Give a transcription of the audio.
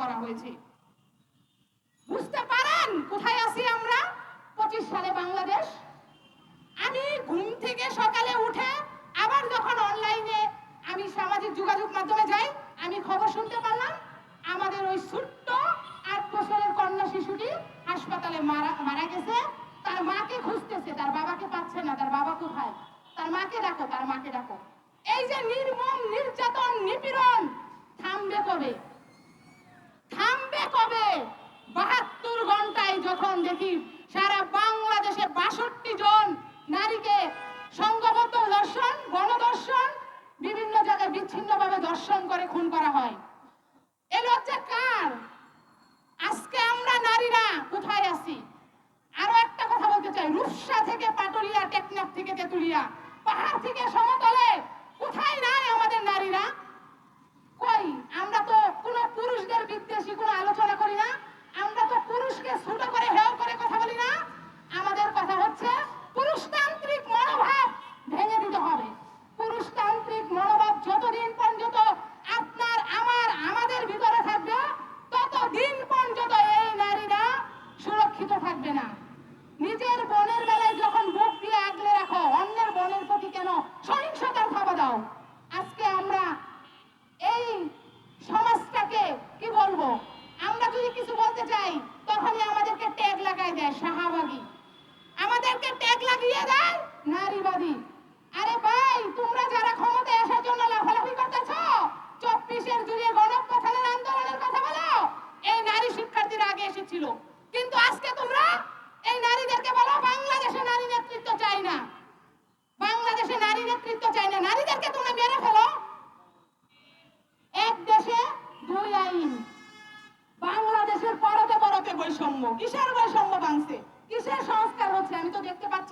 করা হয়েছে। বুঝতে পারেন কোথায় আছি আমরা? পঁচিশ সালে বাংলাদেশ। আমি ঘুম থেকে সকালে উঠে আবার যখন অনলাইনে আমি সামাজিক যোগাযোগ মাধ্যমে যাই, আমি খবর শুনতে পারলাম, আমাদের ওই ছোট্ট আট বছরের কন্যা শিশুটি হাসপাতালে মারা মারা গেছে। তার মাকে খুঁজতেছে, তার বাবাকে পাচ্ছে না, তার বাবা কোথায়? তার মাকে ডাকো, তার মাকে ডাকো। এই যে নির্মম, নির্যাতন দেখি সারা বাংলাদেশে বাষট্টি জন নারীকে সংঘবদ্ধ দর্শন, গণদর্শন, বিভিন্ন জায়গায় বিচ্ছিন্নভাবে দর্শন করে খুন করা হয়। এ লজ্জা কার? আজকে আমরা নারীরা কোথায় আছি? আরও একটা কথা বলতে চাই। রূপসা থেকে পাটুলিয়া, টেকনাফ থেকে তেতুলিয়া। পাহাড় থেকে সমতলে কোথায় নাই আমাদের নারীরা কই আমরা তো কোনো পুরুষদের বিদ্বেষী কোনো আলোচনা করি না আমরা তো পুরুষকে ছোট করে হেয় করে কথা বলি না আমাদের কথা হচ্ছে পুরুষতান্ত্রিক মনোভাব ভেঙে দিতে হবে পুরুষতান্ত্রিক মনোভাব যতদিন পর্যন্ত আপনার আমার আমাদের ভিতরে থাকবে ততদিন পর্যন্ত এই নারীরা সুরক্ষিত থাকবে না নিজের বোনের বেলায় যখন বুক দিয়ে আগলে রাখো অন্যের বোনের প্রতি কেন সহিংসতার আজকে আমরা এই সমাজটাকে কি বলব? আমরা যদি কিছু বলতে চাই, তখনই আমাদেরকে ট্যাগ লাগাই দেয় শাহাবাগী। আমাদেরকে ট্যাগ লাগিয়ে দেয় নারীবাদী। আরে ভাই, তোমরা যারা ক্ষমতায় আসার জন্য লাফালাফি করতেছ, চব্বিশের জুড়ে গণপ্রথানের আন্দোলনের কথা বলো, এই নারী শিক্ষার্থীরা আগে এসেছিল। কিন্তু আজকে তোমরা এই নারীদেরকে বলো বাংলাদেশে নারী নেতৃত্ব চাই না বাংলাদেশে নারী নেতৃত্ব চাই না, নারীদেরকে তোমরা মেরে ফেলো। এক দেশে দুই আইন। বাংলাদেশের পরতে পরতে বৈষম্য। কিসের বৈষম্য ভাঙছে? কিসের সংস্কার হচ্ছে? আমি তো দেখতে পাচ্ছি